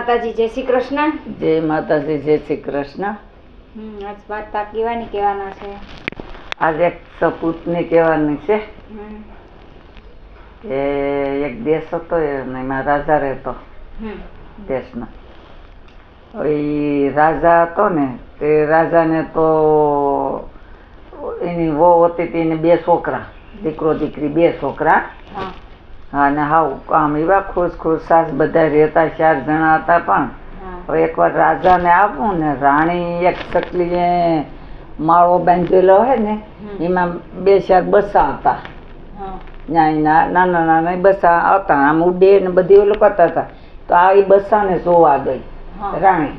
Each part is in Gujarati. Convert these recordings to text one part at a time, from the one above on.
માતાજી જય શ્રી કૃષ્ણ. જય માતાજી જય શ્રી કૃષ્ણ. આજ વાર્તા કેવાની કહેવાના છે. આજે એક સપૂતની કહેવાની છે. કે એક દેશ હતો એમાં રાજા રહેતો દેશનો. એ રાજા હતો ને તે રાજાને તો એની વહુ હતી તે એને બે છોકરા દીકરો દીકરી બે છોકરા. હા. અને હાવ આમ એવા ખુશ ખુશ સાસ બધા રહેતા ચાર જણા હતા પણ. હવે એકવાર રાજાને આપું ને રાણી એક ચકલીએ માળો બાંધેલો હોય ને એમાં બે ચાર બસા હતા. નાના નાના નાના બસા હતા આમ ઉડે ને બધી ઓલું કરતા હતા. તો આ એ બસાને જોવા ગઈ રાણી.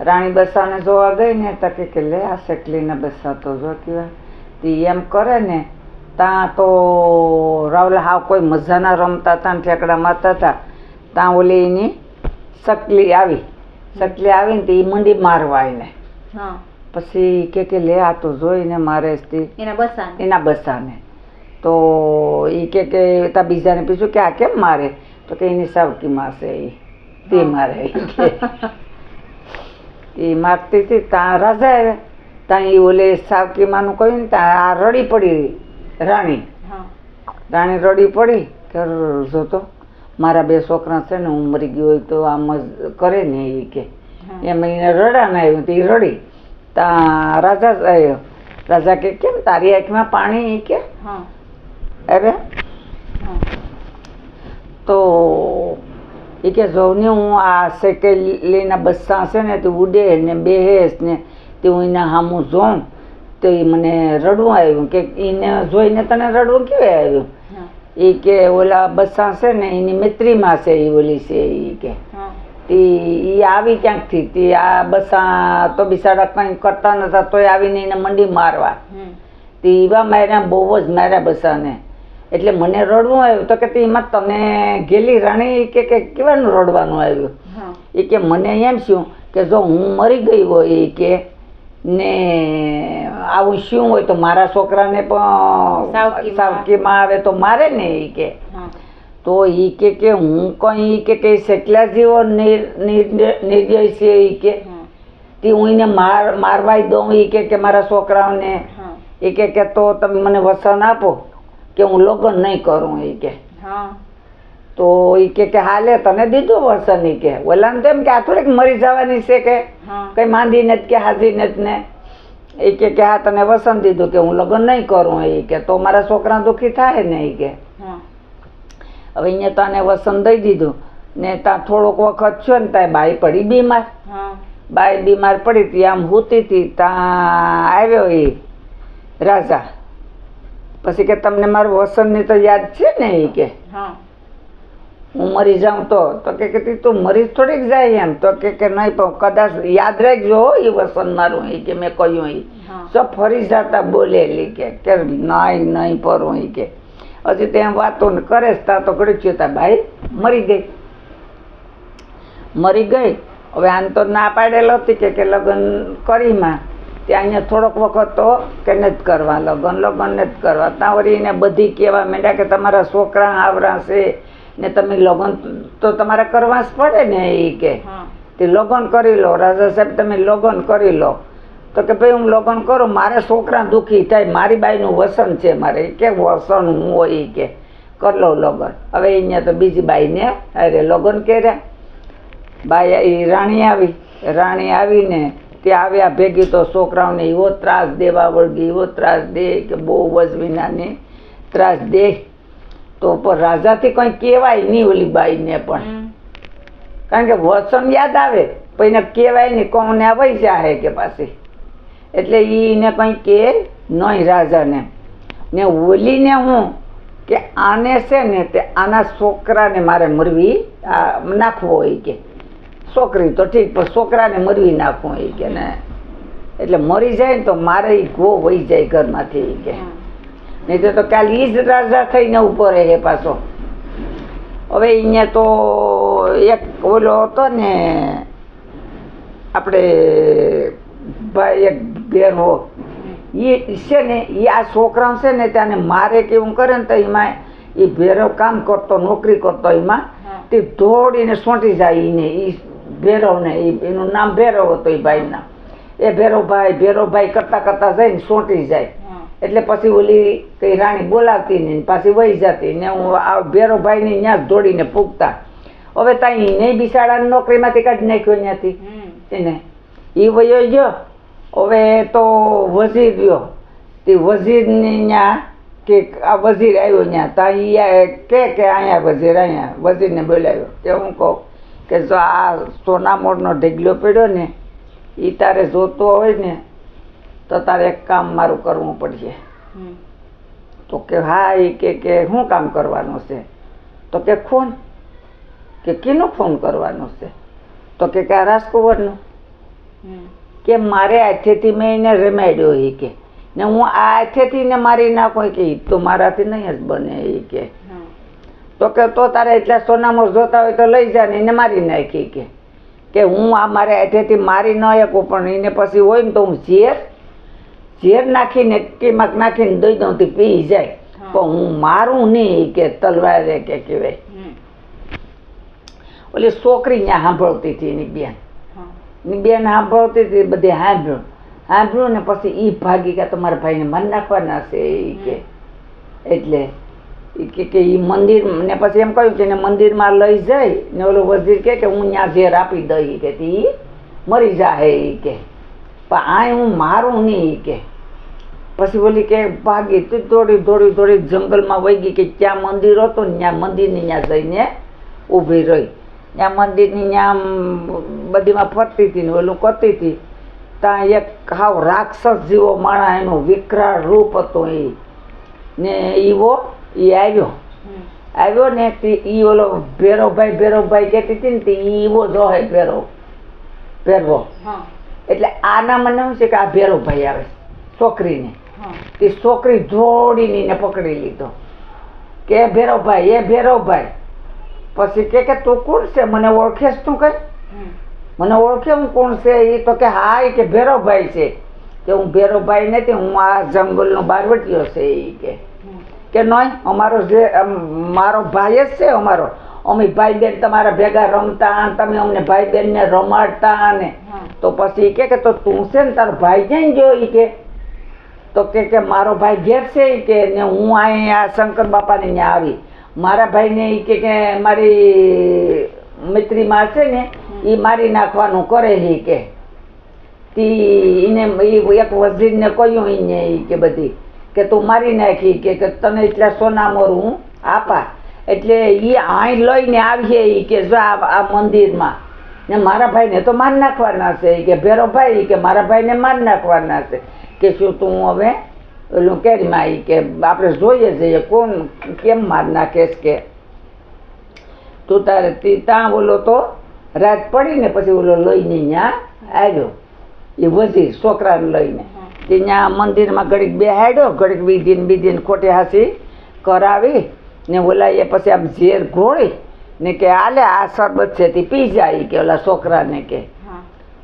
રાણી બસાને જોવા ગઈ ને તો કે લે આ ચકલીના બસા તો જો કેવા તી એમ કરે ને ત્યાં તો રાવલે હાવ કોઈ મજાના રમતા હતા ને ઠેકડા મારતા હતા ત્યાં ઓલી એની સકલી આવી. સકલી આવીને તે એ મંડી મારવા એને પછી કે કે લે આ તો જોઈને મારે એના બસાને? તો એ કે કે તા બીજાને પૂછ્યું કે આ કેમ મારે? તો કે એની સાવકી માસે એ તે મારે. એ મારતી હતી ત્યાં રાજા આવ્યા. ત્યાં એ ઓલે સાવકી માનું કહ્યું ને ત્યાં આ રડી પડી રાણી. રાણી રડી પડી કે જોતો મારા બે છોકરા છે ને હું મરી ગયો હોય તો આમ જ કરે ને એ કે. એમ એને રડાને આવ્યું તો એ રડી. તા રાજા આવ્યો રાજા કે કેમ તારી આંખમાં પાણી? કે. અરે. તો એ કે જોઉં હું આ સેકેલીના બસ્સા છે ને તે ઉડે ને બેહેસ ને તે હું એના સામું જોઉં. તો એ મને રડવું આવ્યું કે એને જોઈને તને રડવું કેવું આવ્યું? એ કે ઓલા બસ્સા છે ને એની મિત્રીમાં છે એ ઓલી છે એ કે. તી એ આવી ક્યાંકથી? તી આ બસા તો બિચારા કંઈ કરતા નતા તોય આવીને એને મંડી મારવા. તે એવા માર્યા બહુ જ માર્યા બસાને. એટલે મને રડવું આવ્યું. તો કે એમાં તને ગેલી રાણી કે કે કેવાનું રડવાનું આવ્યું? એ કે મને એમ શું કે જો હું મરી ગઈ હોય એ કે ને આવું શું હોય તો મારા છોકરાને પણ સાવકીમાં. આવે તો મારે ને એ કે. તો એ કે કે હું કઈ કે કે સેકલા જેવો નિર- નિર્દય નિર્દય છે એ કે. તે હું એને માર મારવાય દઉં એ કે કે મારા છોકરાઓને. એ કે કે તો તમે મને વસન આપો કે હું લગ્ન નહીં કરું એ કે. હા. તો એ કે કે હાલે તને દીધું વસન ઈ કે. ઓલા તો એમ કે આ થોડીક મરી જવાની છે કે? કઈ માંદી નથી કે હાજી જ ને? એ કે કે હા તને વસન દીધું કે હું લગ્ન નહીં કરું એ કે. તો મારા છોકરા દુઃખી થાય ને એ કે. હવે અહીંયા તને વસન દઈ દીધું ને ત્યાં થોડોક વખત છો ને ત્યાં બાઈ પડી બીમાર. બાઈ બીમાર પડી હતી આમ હોતી હતી ત્યાં આવ્યો એ રાજા. પછી કે તમને મારું વસનની તો યાદ છે ને એ કે? હા. હું મરી જાઉં તો? તો કે કે તી તું મરી જ થોડીક જાય એમ. તો કે કે નહીં પણ કદાચ યાદ રાખજો એ વસન મારું એ કે મેં કહ્યું એ તો ફરી જતા બોલેલી કે કે નહીં નહીં પરું એ કે. હજી તેમ વાતો ને કરે તા ત્યાં તો ઘડી થયું તા ભાઈ મરી ગઈ. મરી ગઈ? હવે આમ તો ના પાડેલો હતી કે કે લગ્ન કરીમાં. ત્યાં અહીંયા થોડોક વખત તો કે જ કરવા લગ્ન લગ્ન જ કરવા. ત્યાં વળી એને બધી કહેવા માંડ્યા કે તમારા છોકરા આવરા છે. ને તમે લગ્ન તો તમારે કરવા જ પડે ને એ કે. તે લગ્ન કરી લો રાજા સાહેબ તમે લગ્ન કરી લો. તો કે ભાઈ હું લગ્ન કરું મારે છોકરા દુઃખી થાય મારી બાઈનું વસન છે મારે કે વસન હું હોય એ કે. કર લો લગ્ન. હવે અહીંયા તો બીજી બાઈને અરે લગ્ન કર્યા. બાઈ એ રાણી આવી. રાણી આવીને તે આવ્યા ભેગી તો છોકરાઓને એવો ત્રાસ દેવા વળગી એવો ત્રાસ દે કે બહુ વજ વિનાને ત્રાસ દે. તો પણ રાજાથી કંઈ કહેવાય નહીં ઓલી બાઈને પણ. કારણ કે વસન યાદ આવે પણ એને કહેવાય નહીં કોને આવી જાય કે પાછી. એટલે એને કંઈ કે નહીં રાજાને. ને ઓલીને હું કે આને છે ને તે આના છોકરાને મારે મરવી આ નાખવો હોય કે. છોકરી તો ઠીક પણ છોકરાને મરવી નાખવું હોય કે ને. એટલે મરી જાય ને તો મારે ગો વહી જાય ઘરમાંથી કે. હા નહીં તો કાલ ઈ જ રાજા થઈને ઊભો રહે પાછો. હવે અહીંયા તો એક ઓલો હતો ને આપણે ભાઈ એક બેનો એ છે ને એ આ છોકરા છે ને ત્યાંને મારે કેવું કરે ને તો એમાં એ ભેરવ કામ કરતો નોકરી કરતો એમાં તે દોડીને સોંટી જાય એને એ ભેરવને એનું નામ ભેરવ હતો એ ભાઈનું એ ભેરવભાઈ ભેરવભાઈ કરતાં જાય જઈને સોંટી જાય. એટલે પછી ઓલી કઈ રાણી બોલાવતી ને પાછી વહી જતી ને હું આ ભેરોભાઈ ની ત્યાં દોડીને પૂગતા. હવે ત્યાં ને બિસાડાની નોકરીમાંથી કાઢી નાખ્યો ત્યાંથી એને. એ વયો ગયો. હવે તો વઝીર રહ્યો. તે વઝીરની ત્યાં કે આ વઝીર આવ્યો ત્યાં ત્યાં ઈ કે કે અહીંયા વઝીર અહીંયા. વઝીરને બોલાવ્યો. કે હું કહું કે જો આ સોનામોરનો ઢગલો પડ્યો ને એ તારે જોતો હોય ને તો તારે એક કામ મારું કરવું પડશે. તો કે હા એ કે કે શું કામ કરવાનું છે? તો કે ફોન. કે કેનો ફોન કરવાનો છે? તો કે કે રાજકુંવરનો. કે મારે હાથેથી મેં એને રમાડ્યો એ કે. ને હું આ હાથેથી ને મારી નાખું કે તો મારાથી નહીં જ બને એ કે. તો કે તો તારે એટલા સોનામાં જોતા હોય તો લઈ જા ને એને મારી નાખી કે. કે હું આ મારે હાથેથી મારી ન શકું પણ એને પછી હોય ને તો હું ઝેર ઝેર નાખીને કે મગ નાખીને દોઈ દઉં તે પી જાય. પણ હું મારું નહીં કે તલવારે કે કહેવાય. ઓલી છોકરી ત્યાં સાંભળતી હતી એની બેન. એની બેન સાંભળતી હતી બધે સાંભળ્યું. સાંભળ્યું ને પછી એ ભાગી ગયા તમારા ભાઈને મન નાખવાના છે એ કે. એટલે કે કે એ મંદિર ને પછી એમ કહ્યું કે એને મંદિરમાં લઈ જાય ને ઓલો વઝીર કે કે હું ત્યાં ઝેર આપી દઈ કે. ઈ મરી જાય એ કે. પણ આ હું મારું નહીં કે. પછી ઓલી કે ભાગી તું દોડી દોડી દોડી જંગલમાં વહી ગઈ કે ક્યાં મંદિર હતું ને ત્યાં મંદિરની ત્યાં જઈને ઊભી રહી. ત્યાં મંદિરની ત્યાં બધીમાં ફરતી હતી ને ઓલું કરતી હતી. ત્યાં એક હાવ રાક્ષસ જેવો માણા એનું વિકરાળ રૂપ હતું એ. ને ઈવો એ આવ્યો. આવ્યો ને તે ઈ ઓલો ભેરોભાઈ ભેરોભાઈ કહેતી હતી ને તે ઈ ઈવો જોહે ભેરો ભેરવો એટલે આના મને શું છે કે આ ભેરોભાઈ આવે છોકરીને. હા તે છોકરી એને પકડી લીધો. કે ભેરવભાઈ એ ભેરવભાઈ પછી કે કે તું કોણ છે? મને ઓળખેસ તું કઈ? મને ઓળખે હું કોણ છે? એ તો કે હા એ કે ભેરવભાઈ છે. કે હું ભેરવભાઈ નથી હું આ જંગલનો બારવટીયો છે એ કે. કે નહીં અમારો જે મારો ભાઈ જ છે અમારો. અમે ભાઈ બેન તમારા ભેગા રમતા તમે અમને ભાઈ બેનને રમાડતા ને તો પછી કે તો તું છે ને તારો ભાઈ જઈને જો એ કે? તો કે કે મારો ભાઈ ઘેર છે કે ને હું અહીંયા શંકર બાપાને ત્યાં આવી. મારા ભાઈને એ કે કે મારી મિત્રીમાં છે ને એ મારી નાખવાનું કરે છે કે. તી એને એક વઝીરને કહ્યું એને એ કે બધી કે તું મારી નાખી કે તને એટલા સોના મોરું હું આપા. એટલે એ આઈ લઈને આવીએ એ કે જો આ મંદિરમાં. ને મારા ભાઈને તો માર નાખવાના છે કે ભેરો ભાઈ કે મારા ભાઈને માર નાખવાના છે. કે શું તું હવે? ઓલું કેરીમાં ઈ કે આપણે જોઈએ જઈએ કોણ કેમ માર નાખેશ કે? તું તારે તી ત્યાં ઓલો તો રાત પડીને પછી ઓલો લઈને ત્યાં આવ્યો એ વધી છોકરાને લઈને. તે ત્યાં મંદિરમાં ઘડીક બેહાડ્યો ઘડીક બીધીને બીજીને ખોટી હાસી કરાવી ને ઓલા એ પછી આમ ઝેર ઘોળી ને કે આલે આ શરબત છે તે પી જાય કે ઓલા છોકરાને કે.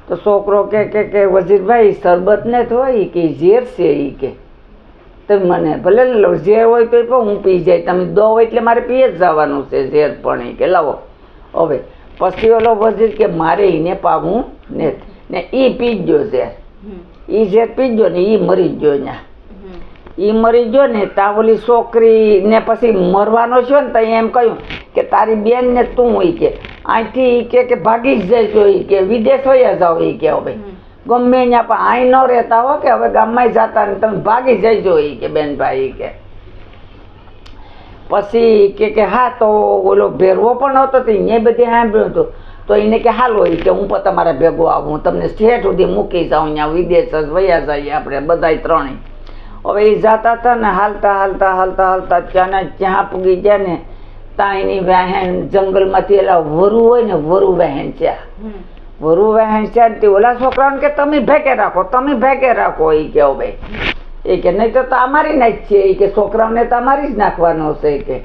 તો છોકરો કે કે કે વજીરભાઈ શરબત ને હોય કે ઝેર છે એ કે. તમે મને ભલે ઝેર હોય તો પણ હું પી જાય. તમે દો હોય એટલે મારે પીએ જ જવાનું છે ઝેર પણ એ કે. લાવો. હવે પછી ઓલો વજીર કે મારે એને પાવું ને ને એ પી જ ગયો ઝેર. એ ઝેર પી ગયો ને એ મરી જ ગયો ત્યાં એ મરી ગયો ને ત્યાં ઓલી છોકરી ને પછી મરવાનો છો ને ત્યાં એમ કહ્યું કે તારી બેન ને તું હોય કે. અહીંથી ઈ કે કે ભાગી જ જઈશું ઈ કે વિદેશ વયા જાઓ એ કે હવે. ગમે ત્યાં પણ અહીં ન રહેતા હો કે હવે ગામમાં જતા ને તમે ભાગી જઈજો ઈ કે બેન ભાઈ કે. પછી કે કે હા તો ઓલો ભેરવો પણ હતો તો એને બધી સાંભળ્યું હતું. તો એને કે હાલો એ કે હું પણ તમારા ભેગો આવું હું તમને શેઠ સુધી મૂકી જાઉં અહીંયા વિદેશ જ વયા જઈએ આપણે બધાય ત્રણેય. હવે એ જતા હતા ને હાલતા હાલતા હાલતા હાલતા ત્યાં ને ત્યાં પૂગી ગયા ને ત્યાં એની વહેણ જંગલમાંથી એલા વરુ હોય ને વરુ વહેણ છે વરુ વહેણ છે ને તે ઓલા છોકરાઓને કે તમે ભેગે રાખો તમે ભેગે રાખો એ કે ભાઈ. એ કે નહીં તો તો અમારી ના જ છે એ કે છોકરાઓને તો અમારી જ નાખવાનો હશે એ કે.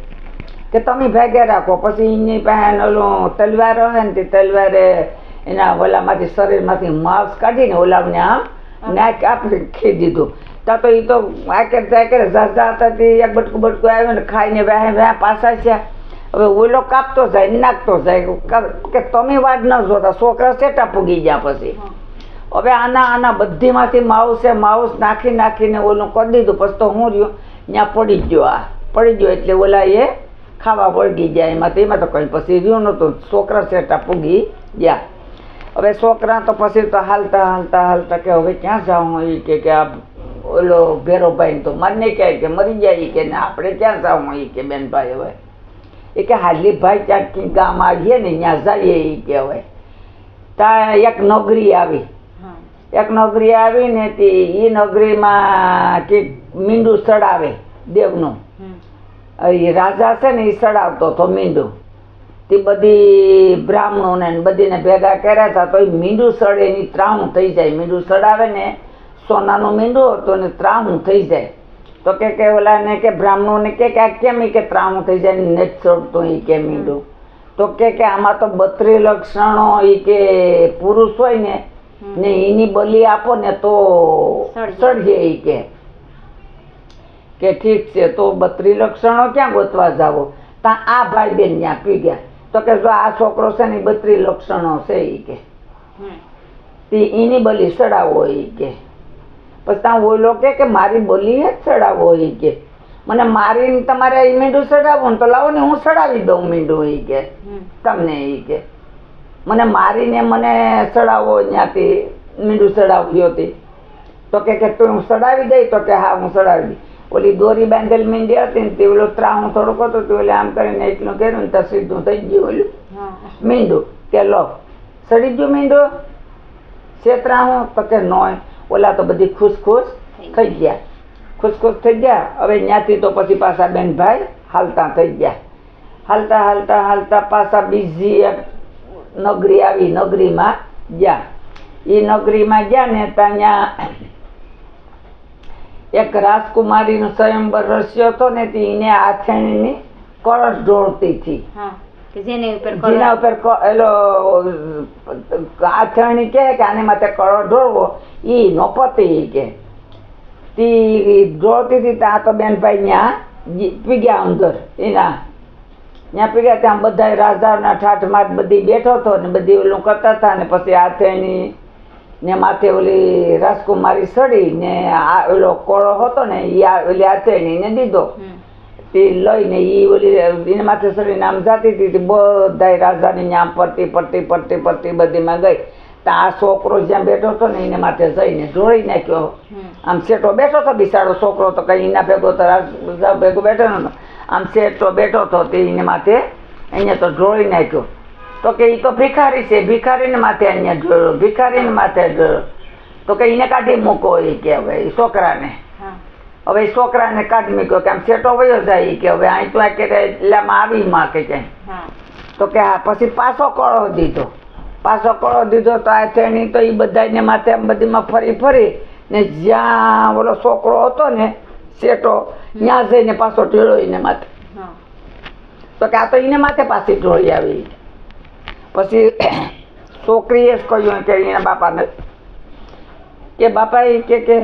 કે તમે ભેગે રાખો પછી એની પાસે ઓલું તલવાર હોય ને તે તલવારે એના ઓલામાંથી શરીરમાંથી માંસ કાઢીને ઓલાને આમ નાક આપી ખી દીધું. ત્યાં તો એ તો આકેર ચાકેર ઝાઝા હતા તે એક બટકું બટકું આવ્યું ને ખાઈને વ્યાહે વ્યા પાછા છે. હવે ઓલો કાપતો જાય નાખતો જાય. કે તમે વાડ ન જોતા છોકરા સેટા પૂગી ગયા પછી. હવે આના આના બધીમાંથી માઉસે માઉસ નાખી નાખીને ઓલું કરી દીધું. પછી તો હું રહ્યું ત્યાં પડી ગયો આ. પડી ગયો એટલે ઓલા એ ખાવા વળગી ગયા એમાં. તો એમાં તો કંઈ પછી રહ્યું નહોતું. છોકરા સેટા પૂગી ગયા. હવે છોકરા તો પછી તો હાલતા હાલતા હાલતા કે હવે ક્યાં જાઉં એ કે કે આ ઓલો ભેરોભાઈ તો મને કહે કે મરી જાય કે ને આપણે ક્યાં જાઉં એ કે બેનભાઈ હવે. એ કે હાલી ભાઈ ક્યાંક ગામ આવીએ ને ત્યાં જઈએ એ કે હવે. ત્યાં એક નગરી આવી. એક નોકરી નગરી આવીને તે એ નોકરીમાં કે મીંડું સડાવે દેવનું. એ રાજા છે ને એ સડાવતો હતો મીંડું. તે બધી બ્રાહ્મણોને ને બધીને ભેગા કર્યા હતા તો એ મીંડું સડે એની ત્રાહું થઈ જાય. મીંડું સડાવે ને સોનાનું મીંડો હતો ને ત્રાહું થઈ જાય. તો કે કે ઓલાને કે બ્રાહ્મણોને કે કે આ કેમ કે ત્રાહું થઈ જાય ને ચડતો એ કે મીંડો. તો કે કે આમાં તો બત્રી લક્ષણો એ કે પુરુષ હોય ને ને એની બલિ આપો ને તો સળગે. એ કે. કે ઠીક છે તો બત્રી લક્ષણો ક્યાં ગોતવા જાવો? તા આ ભાઈ બેન ત્યાં પી ગયા. તો કે જો આ છોકરો છે ને બત્રી લક્ષણો છે ઈ કે. એની બલી સડાવો ઈ કે. પછી ત્યાં ઓલો કે કે મારી બોલી જ ચડાવો એ કે. મને મારીને તમારે એ મીંડું ચડાવવું ને તો લાવો ને હું ચડાવી દઉં મીંડું એ કે. તમને એ કે. મને મારીને મને ચડાવો ત્યાંથી મીંડું ચડાવ્યો હતી તો કે કે તું હું ચડાવી દઈ તો કે હા હું ચડાવી દઈ. ઓલી દોરી બાંધેલ મીંડી હતી ને તે ઓલો ત્રાહું થોડુંક હતું તે ઓલે આમ કરીને એટલું કર્યું ને તો સીધું થઈ ગયું ઓલું. મીંડું કે લો. સડી ગયું મીંડું? છેતરાહું તો કે નોય. ઓલા તો બધી ખુશ ખુશ થઈ ગયા. ખુશ ખુશ થઈ ગયા. હવે ત્યાંથી તો પછી પાછા બેનભાઈ હાલતા થઈ ગયા. હાલતા હાલતા હાલતા પાછા બીજી એક નગરી આવી નગરીમાં ગયા. એ નગરીમાં ગયા ને ત્યાં એક રાજકુમારીનો સ્વયંવર રસ્યો હતો ને તે એને આથેણીની કળશ ઢોળતી હતી. હા. કે જેને ઉપર જેના ઉપર એલો આથરણી કે આને માટે કળો ઢોળવો એ નો પતિ કે. તી ઢોળતી હતી ત્યાં તો બેનભાઈ ત્યાં પીગ્યા અંદર એના. ત્યાં પીગ્યા ત્યાં બધા રાજદારના ઠાઠ માઠ બધી બેઠો હતો ને બધી ઓલું કરતા હતા ને પછી આથેણી ને માથે ઓલી રાજકુમારી સડી ને આ ઓલો કોળો હતો ને એ ઓલી આથેણીને દીધો. તે લઈને એ ઓલી એને માથે ચડીને આમ જાતી હતી બધાય રાજાની આમ પડતી પડતી પડતી પડતી બધીમાં ગઈ. તો આ છોકરો જ્યાં બેઠો હતો ને એને માથે જઈને જોઈ નાખ્યો. આમ શેઠો બેઠો હતો બિસાડો. છોકરો તો કઈ એના ભેગો તો રાજા ભેગો બેઠો નતો આમ શેઠો બેઠો હતો તે એને માથે અહીંયા તો જોઈ નાખ્યો. તો કે એ તો ભિખારી છે. ભિખારીને માથે અહીંયા જોયો. ભિખારીને માથે જોયો. તો કે એને કાઢી મૂકો એ કે હવે એ છોકરાને. હવે છોકરાને કાઢી મૂક્યો કે આમ સેટો વયો જાય કે હવે અહીં તો કે એટલામાં આવી માં કે ક્યાંય. તો કે હા પછી પાછો કળો દીધો. પાછો કળો દીધો તો આ થેણી તો એ બધાને માથે આમ બધીમાં ફરી ફરી ને જ્યાં ઓલો છોકરો હતો ને સેટો ત્યાં જઈને પાછો ઢેળો એને માથે. તો કે આ તો એને માથે પાછી ઢોળી આવી. પછી છોકરીએ જ કહ્યું કે એના બાપાને કે બાપા એ કે કે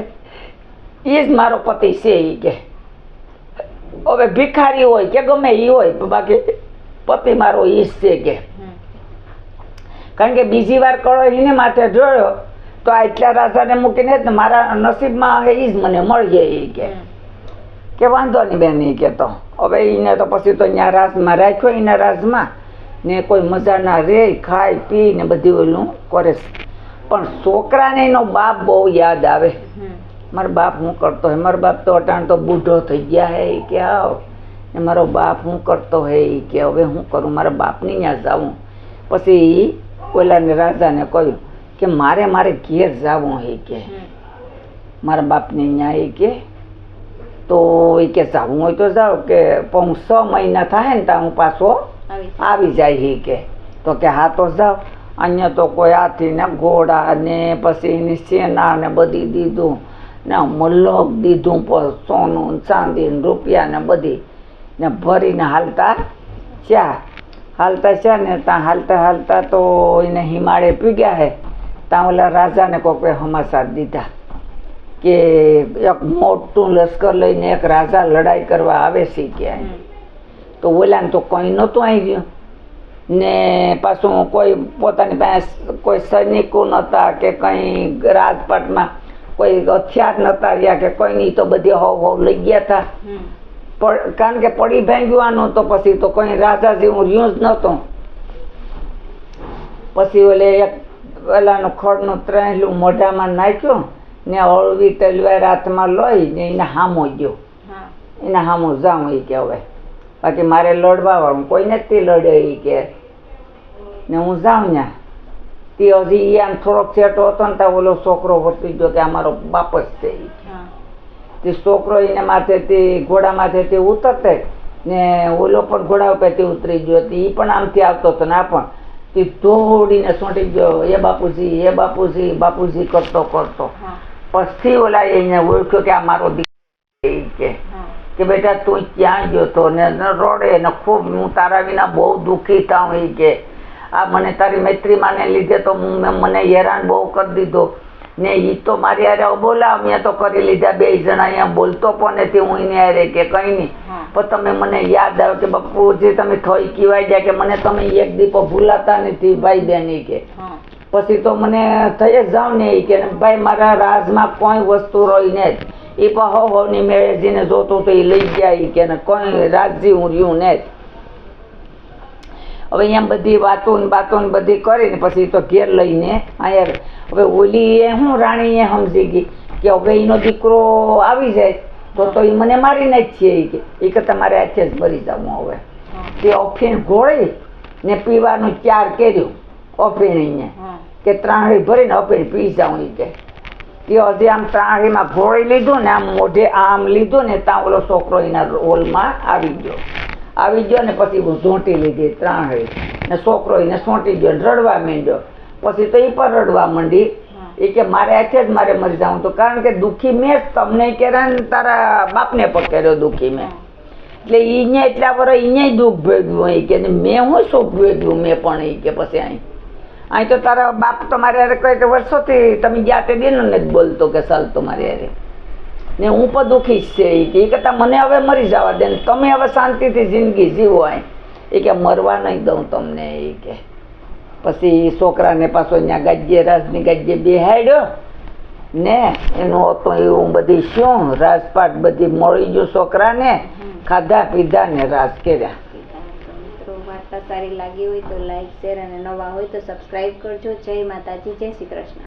એ જ મારો પતિ છે એ કે. હવે ભિખારી હોય કે ગમે એ હોય બાકી પતિ મારો એ જ છે કે. કારણ કે બીજી વાર કળો એને માથે જોયો તો આ એટલા રાજાને મૂકીને જ ને મારા નસીબમાં એ જ મને મળીએ એ કે. કે વાંધો નહીં બેન એ કે તો. હવે એને તો પછી તો ત્યાં રાસમાં રાખ્યો એના રાજમાં ને કોઈ મજા ના રે ખાય પી ને બધી ઓલું કરે પણ છોકરાને એનો બાપ બહુ યાદ આવે. મારો બાપ હું કરતો હે મારો બાપ તો અટાણ તો બૂઢો થઈ ગયા હે કે આવ ને મારો બાપ હું કરતો હે કે હવે હું કરું? મારા બાપની ત્યાં જાઉં. પછી ઈ ઓલાને રાજાને કહ્યું કે મારે મારે ઘેર જાવું હે કે. મારા બાપને ત્યાં એ કે. તો એ કે જાવું હોય તો જાઓ કે પણ છ મહિના થાય ને ત્યાં હું પાછો આવી આવી જાય હે કે. તો કે હા તો જાઓ. અહીંયા તો કોઈ હાથી ને ઘોડા ને પછી એની સેના ને બધી દીધું. ને મલ્લોક દીધું પણ સોનું ચાંદી ને રૂપિયા ને બધી ને ભરીને હાલતા ચા હાલતા છે ને ત્યાં હાલતા હાલતા તો એને હિમાળે પીગ્યા હે. ત્યાં ઓલા રાજાને કોકે હમાસા દીધા કે એક મોટું લશ્કર લઈને એક રાજા લડાઈ કરવા આવે છે ક્યાંય. તો ઓલાને તો કંઈ નહોતું આવ્યું ને પાછું કોઈ પોતાની પાસે કોઈ સૈનિકો નહોતા કે કંઈ રાજપાટમાં કોઈ હથિયાર નતા રહ્યા કે કોઈ નહીં તો બધી હોવ હોવ લઈ ગયા હતા કારણ કે પડી ભાંગ્યું તો પછી તો કોઈ રાજા જેવું રહ્યું જ નહોતો. પછી ઓલે એક પેલાનું ખડનું ત્રણેલું મોઢામાં નાખ્યું ને હળવી તલવાર હાથમાં લઈ ને એને હામો ગયો. એને હામો જાઉં એ કે હવે. બાકી મારે લડવા વાળું કોઈ નથી લડે એ કે. ને હું જાઉં ત્યાં તે હજી ઈ આમ થોડોક છેટો હતો ને ત્યાં ઓલો છોકરો વર્તી ગયો કે અમારો બાપ જ છે ઈ. તે છોકરો એને માથેથી ઘોડા માથેથી ઉતરતે ને ઓલો પણ ઘોડા ઉપરથી ઉતરી ગયો તે ઈ પણ આમથી આવતો હતો ને આ પણ. તે દોડીને સોંટી ગયો એ બાપુજી એ બાપુજી બાપુજી કરતો કરતો. પછી ઓલા એને ઓળખ્યો કે આ મારો દીકરો ઈ કે. કે બેટા તું ક્યાં ગયો તો ને ન રોડે ને ખૂબ હું તારા વિના બહુ દુઃખી થાઉં ઈ કે. આ મને તારી મૈત્રીમાંને લીધે તો હું મેં મને હેરાન બહુ કરી દીધો. ને એ તો મારી હારે બોલાવ મેં તો કરી લીધા બે જણા અહીંયા બોલતો પણ નથી હું એને હારે કે કંઈ નહીં. પણ તમે મને યાદ આવે કે બાપુજી તમે થઈ કીવાઈ ગયા કે મને તમે એક દીપો ભૂલાતા નથી ભાઈ બેન કે. પછી તો મને થઈ જ જાવ ને કે ભાઈ મારા રાજમાં કોઈ વસ્તુ રહી ને જ. એ પણ હો હો ની મેળે જોતું તો એ લઈ ગયા એ કે ને કોઈ રાજજી હું રહ્યું ને જ. હવે અહીંયા બધી વાતો ને બાતો ને બધી કરીને પછી તો ઘેર લઈને અહીંયા હવે ઓલી એ હું રાણી એ સમજી ગઈ કે હવે એનો દીકરો આવી જાય તો તો એ મને મારી નાખીએ એ કે. એ કે તમારે હાથે જ મરી જવું હવે. તે અફીણ ઘોળી ને પીવાનું ચાર કર્યું અફીણીને કે ત્રાણી ભરીને અપીને પી જાઉં ઈ કે. તે હજી આમ ત્રાણીમાં ઘોળી લીધું ને આમ મોઢે આમ લીધું ને ત્યાં ઓલો છોકરો એના રોલમાં આવી ગયો. આવી ગયો ને પછી હું ઝૂંટી લીધી ત્રાણી ને છોકરો એને સોંટી ગયો રડવા માંડ્યો. પછી તો એ પણ રડવા માંડી. એ કે મારે હાથે જ મારે મરી જવું તો કારણ કે દુઃખી મેં જ તમને કર્યા ને તારા બાપને પણ કર્યો દુઃખી મેં. એટલે એને એટલા વર્ષ એને દુઃખ ભેગ્યું અહીં કે મેં હું સુખ ભેગ્યું મેં પણ એ કે પછી અહીં. અહીં તો તારા બાપ તમારે કઈ વર્ષોથી તમે ગયા તે દિન ને જ બોલતો કે ચાલ તમારે હારે. ને હું પણ દુઃખી જ છે. એ કરતાં મને હવે મરી જવા દે ને તમે હવે શાંતિથી જિંદગી જીવો અહીં એ કે મરવા નહીં દઉં તમને એ કે. પછી છોકરાને પાછો અહીંયા ગાજ્ય રાજની ગાજ્ય બેહાડ્યો ને એનું હતો એવું બધી શું રાજપાટ બધી મળી ગયું છોકરાને. ખાધા પીધા ને રાજ કર્યા. તો વાર્તા સારી લાગી હોય તો લાઈક શેર અને નવા હોય તો સબસ્ક્રાઈબ કરજો. જય માતાજી જય શ્રી કૃષ્ણ.